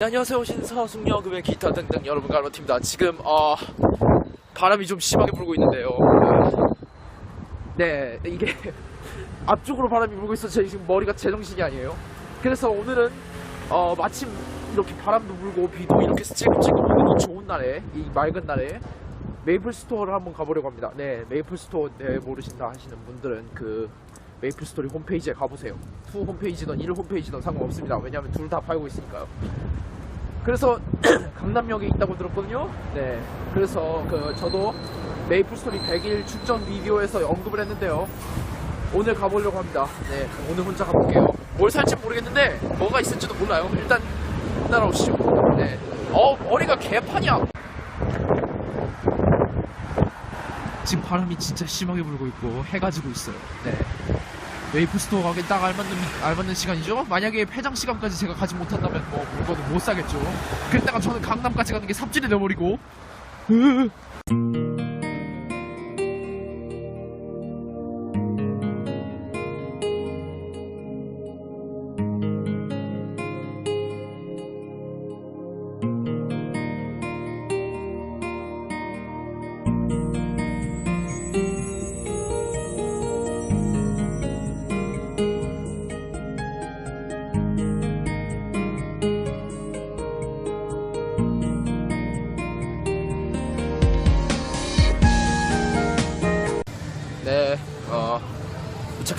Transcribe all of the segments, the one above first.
네, 안녕하세요. 신사숙녀급의 기타 등등 여러분 가로팀입니다. 지금 어 바람이 좀 심하게 불고 있는데요. 네 이게 앞쪽으로 바람이 불고 있어서 제 지금 머리가 제정신이 아니에요. 그래서 오늘은 어 마침 이렇게 바람도 불고 비도 이렇게 찔끔찔끔 오는 이 좋은 날에 이 맑은 날에 메이플 스토어를 한번 가보려고 합니다. 네 메이플 스토어 네 모르신다 하시는 분들은 그 메이플 스토리 홈페이지에 가보세요. 투 홈페이지든 1 홈페이지든 상관없습니다. 왜냐하면 둘 다 팔고 있으니까요 그래서 강남역에 있다고 들었거든요. 네. 그래서 그 저도 메이플 스토리 100일 축전 비디오에서 언급을 했는데요. 오늘 가보려고 합니다. 네. 오늘 혼자 가볼게요. 뭘 살지 모르겠는데 뭐가 있을지도 몰라요. 일단 따라오시죠. 네. 어 머리가 개판이야. 지금 바람이 진짜 심하게 불고 있고 해가 지고 있어요. 네. 웨이프 스토어 가기 딱 알맞는, 알맞는 시간이죠? 만약에 폐장 시간까지 제가 가지 못한다면 뭐 물건을 못 사겠죠. 그랬다가 저는 강남까지 가는 게 삽질이 돼버리고. 네,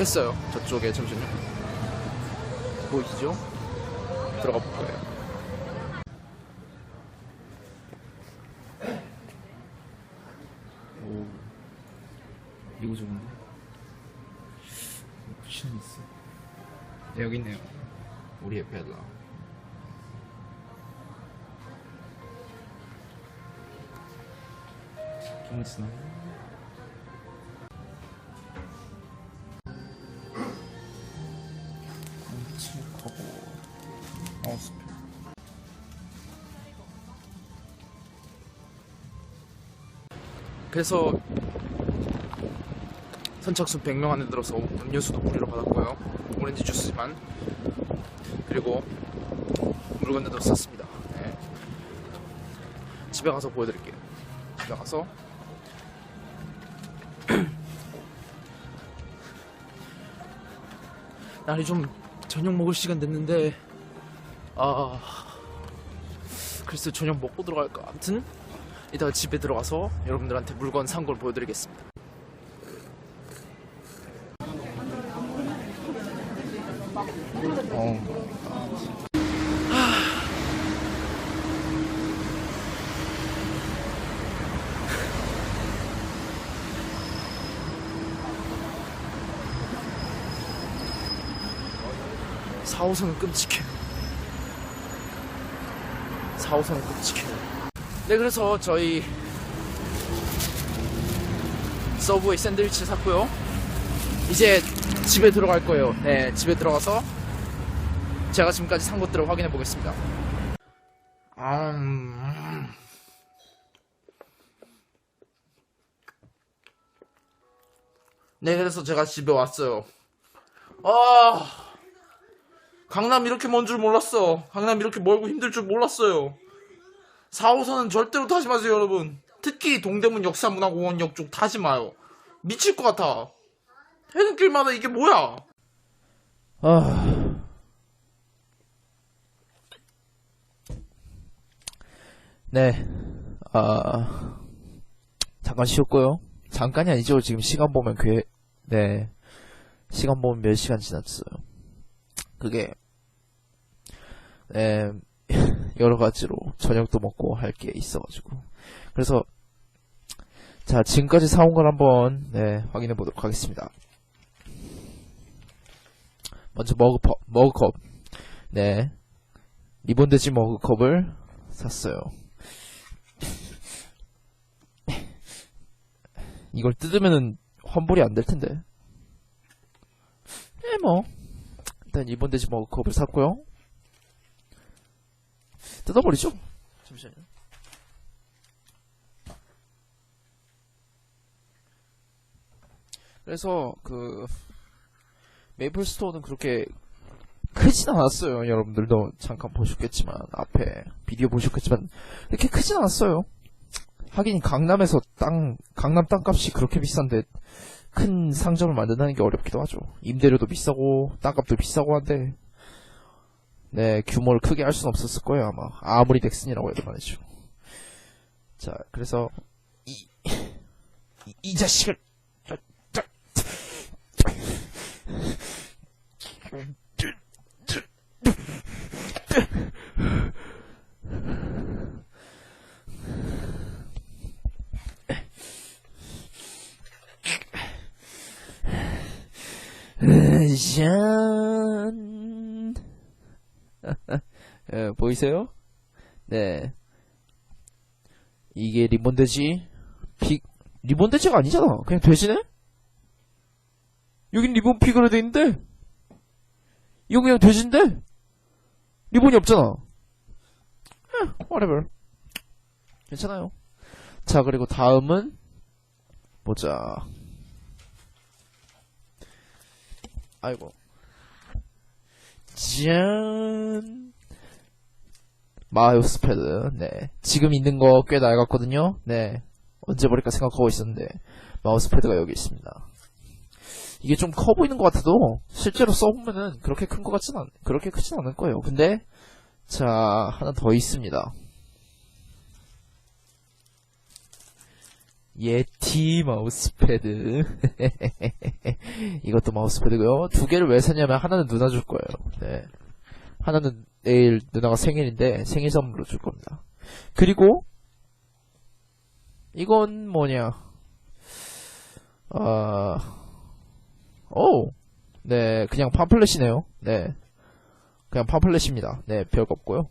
도착했어요. 저쪽에 잠시만요. 보이시죠? 들어가 볼 거예요. 오, 이거 좋은데? 쿠션 있어. 네, 여기 있네요. 우리의 벨라. 김치나. 치 그래서 선착순 100명 안에 들어서 음료수도 무료로 받았고요. 오렌지 주스지만 그리고 물건들도 샀습니다. 네. 집에 가서 보여드릴게요. 집에 가서. 날이 좀 저녁 먹을 시간 됐는데 아 글쎄 저녁 먹고 들어갈까? 아무튼 이따가 집에 들어가서 여러분들한테 물건 산 걸 보여드리겠습니다 어. 사호선은 끔찍해. 4호선은 끔찍해. 네, 그래서 저희 서브웨이 샌드위치 샀고요. 이제 집에 들어갈 거예요. 네, 집에 들어가서 제가 지금까지 산 것들을 확인해 보겠습니다. 아, 음. 네, 그래서 제가 집에 왔어요. 아, 강남 이렇게 먼 줄 몰랐어. 강남 이렇게 멀고 힘들 줄 몰랐어요. 4호선은 절대로 타지 마세요, 여러분. 특히 동대문 역사문화공원역 쪽 타지 마요. 미칠 것 같아. 퇴근길마다 이게 뭐야? 아. 네. 아. 잠깐 쉬었고요. 잠깐이 아니죠. 지금 시간 보면 꽤, 네. 시간 보면 몇 시간 지났어요. 그게 에, 여러 가지로 저녁도 먹고 할 게 있어가지고 그래서 자 지금까지 사온 걸 한번 네, 확인해 보도록 하겠습니다. 먼저 머그컵, 머그컵 네 리본돼지 머그컵을 샀어요. 이걸 뜯으면은 환불이 안 될 텐데. 네, 뭐. 일단 이번 돼지 머그컵을 샀고요. 뜯어버리죠. 잠시만요. 그래서 그 메이플 스토어는 그렇게 크진 않았어요. 여러분들도 잠깐 보셨겠지만 앞에 비디오 보셨겠지만 이렇게 크진 않았어요. 하긴 강남에서 땅 강남 땅값이 그렇게 비싼데 큰 상점을 만든다는 게 어렵기도 하죠. 임대료도 비싸고 땅값도 비싸고 한데 네 규모를 크게 할 수는 없었을 거예요 아마 아무리 넥슨이라고 해도 말이죠. 자 그래서 이 이, 이 자식을 자, 자, 짠. 예, 보이세요? 네. 이게 리본드지? 픽, 리본드지가 아니잖아. 그냥 돼지네? 여긴 리본 픽으로 돼 있는데? 이거 그냥 돼지인데? 리본이 없잖아. 예, whatever. 괜찮아요. 자, 그리고 다음은, 보자. 아이고. 짠. 마우스 패드. 네. 지금 있는 거 꽤 낡았거든요. 네. 언제 버릴까 생각하고 있었는데, 마우스 패드가 여기 있습니다. 이게 좀 커 보이는 것 같아도, 실제로 써보면은 그렇게 큰 것 같진 않, 그렇게 크진 않을 거예요. 근데, 자, 하나 더 있습니다. 예티 마우스패드. 이것도 마우스패드고요. 두 개를 왜 샀냐면 하나는 누나 줄 거예요. 네. 하나는 내일 누나가 생일인데 생일 선물로 줄 겁니다. 그리고 이건 뭐냐? 아, 오, 네, 그냥 팜플렛이네요. 네, 그냥 팜플렛입니다. 네, 별거 없고요.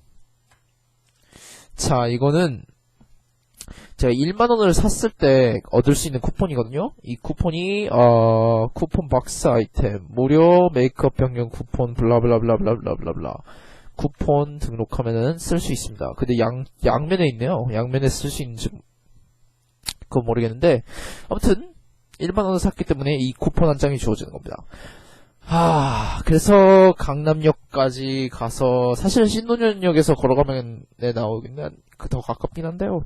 자, 이거는 제가 1만 원을 샀을 때 얻을 수 있는 쿠폰이거든요. 이 쿠폰이 어 쿠폰 박스 아이템 무료 메이크업 변경 쿠폰 블라블라블라블라블라블라 쿠폰 등록하면은 쓸 수 있습니다. 근데 양 양면에 있네요. 양면에 쓸 수 있는지 그건 모르겠는데 아무튼 1만원을 샀기 때문에 이 쿠폰 한 장이 주어지는 겁니다. 아, 그래서 강남역까지 가서 사실 신논현역에서 걸어가면 네 나오겠는 그더 가깝긴 한데요.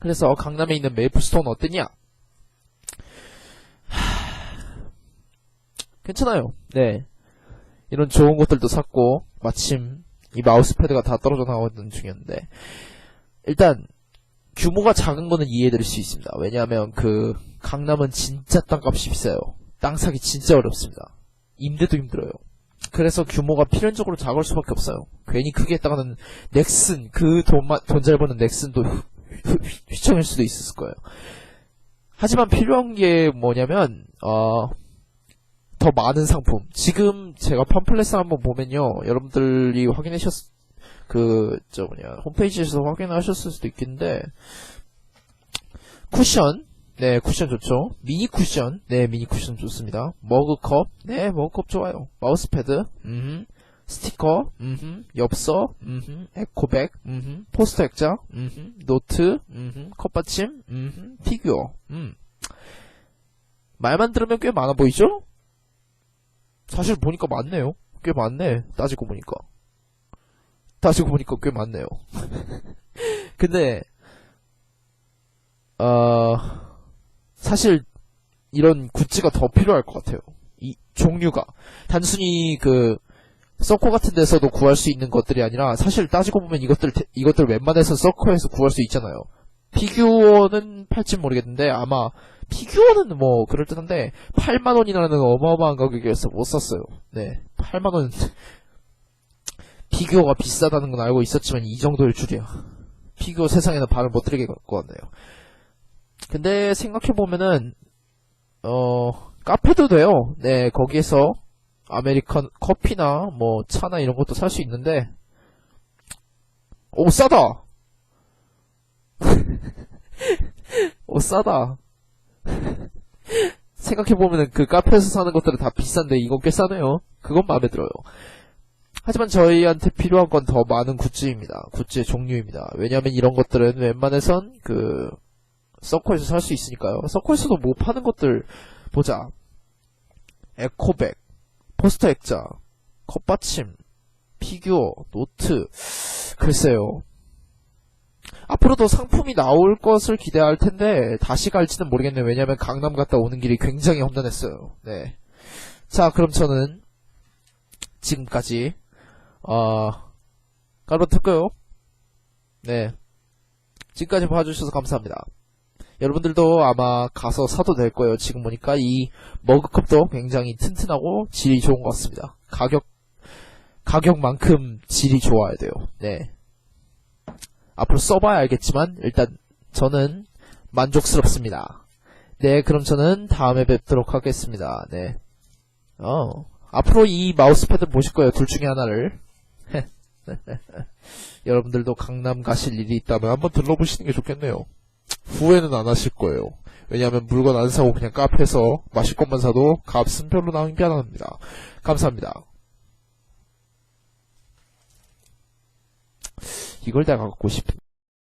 그래서 강남에 있는 메이플스톤 어땠냐? 하... 괜찮아요. 네. 이런 좋은 것들도 샀고, 마침 이 마우스 패드가 다 떨어져 나오는 중이었는데, 일단, 규모가 작은 거는 이해해드릴 수 있습니다. 왜냐하면 그, 강남은 진짜 땅값이 비싸요. 땅 사기 진짜 어렵습니다. 임대도 힘들어요. 그래서 규모가 필연적으로 작을 수밖에 없어요. 괜히 크게 했다가는 넥슨, 그 돈 잘 버는 넥슨도 휘청일 수도 있었을 거예요. 하지만 필요한 게 뭐냐면 어, 더 많은 상품. 지금 제가 팜플렛을 한번 보면요, 여러분들이 확인하셨 그 저 뭐냐 홈페이지에서 확인하셨을 수도 있겠는데 쿠션. 네, 쿠션 좋죠. 미니 쿠션. 네, 미니 쿠션 좋습니다. 머그컵. 네, 머그컵 좋아요. 마우스패드. 음. 스티커, 음흠, 엽서, 음흠, 에코백, 음흠, 포스터 액자, 음흠, 노트, 음흠, 컵받침, 음흠, 피규어, 음. 말만 들으면 꽤 많아 보이죠? 사실 보니까 많네요. 꽤 많네. 따지고 보니까. 따지고 보니까 꽤 많네요. 근데, 어, 사실, 이런 굿즈가 더 필요할 것 같아요. 이 종류가. 단순히 그, 서커 같은 데서도 구할 수 있는 것들이 아니라 사실 따지고 보면 이것들 이것들 웬만해서 서커에서 구할 수 있잖아요. 피규어는 팔진 모르겠는데 아마 피규어는 뭐 그럴듯한데 8만 원이라는 어마어마한 가격이어서 못 샀어요. 네, 8만 원 피규어가 비싸다는 건 알고 있었지만 이 정도일 줄이야. 피규어 세상에는 발을 못 들게 갖고 왔네요. 근데 생각해 보면은 어 카페도 돼요. 네, 거기에서 아메리칸 커피나 뭐 차나 이런 것도 살 수 있는데 오 싸다 오 싸다 생각해보면은 그 카페에서 사는 것들은 다 비싼데 이건 꽤 싸네요. 그건 마음에 들어요. 하지만 저희한테 필요한 건 더 많은 굿즈입니다. 굿즈의 종류입니다. 왜냐하면 이런 것들은 웬만해선 그 서커에서 살 수 있으니까요. 서커에서도 뭐 파는 것들 보자. 에코백 포스터 액자, 컵받침, 피규어, 노트. 글쎄요. 앞으로도 상품이 나올 것을 기대할 텐데 다시 갈지는 모르겠네요. 왜냐하면 강남 갔다 오는 길이 굉장히 험난했어요. 네. 자, 그럼 저는 지금까지 어, 까로트고요. 네. 지금까지 봐주셔서 감사합니다. 여러분들도 아마 가서 사도 될 거예요. 지금 보니까 이 머그컵도 굉장히 튼튼하고 질이 좋은 것 같습니다. 가격, 가격만큼 질이 좋아야 돼요. 네. 앞으로 써봐야 알겠지만, 일단, 저는 만족스럽습니다. 네, 그럼 저는 다음에 뵙도록 하겠습니다. 네. 어, 앞으로 이 마우스패드 보실 거예요. 둘 중에 하나를. 여러분들도 강남 가실 일이 있다면 한번 들러보시는 게 좋겠네요. 후회는 안 하실 거예요. 왜냐하면 물건 안 사고 그냥 카페에서 마실 것만 사도 값은 별로 낭비 안 합니다. 감사합니다. 이걸 내가 갖고 싶은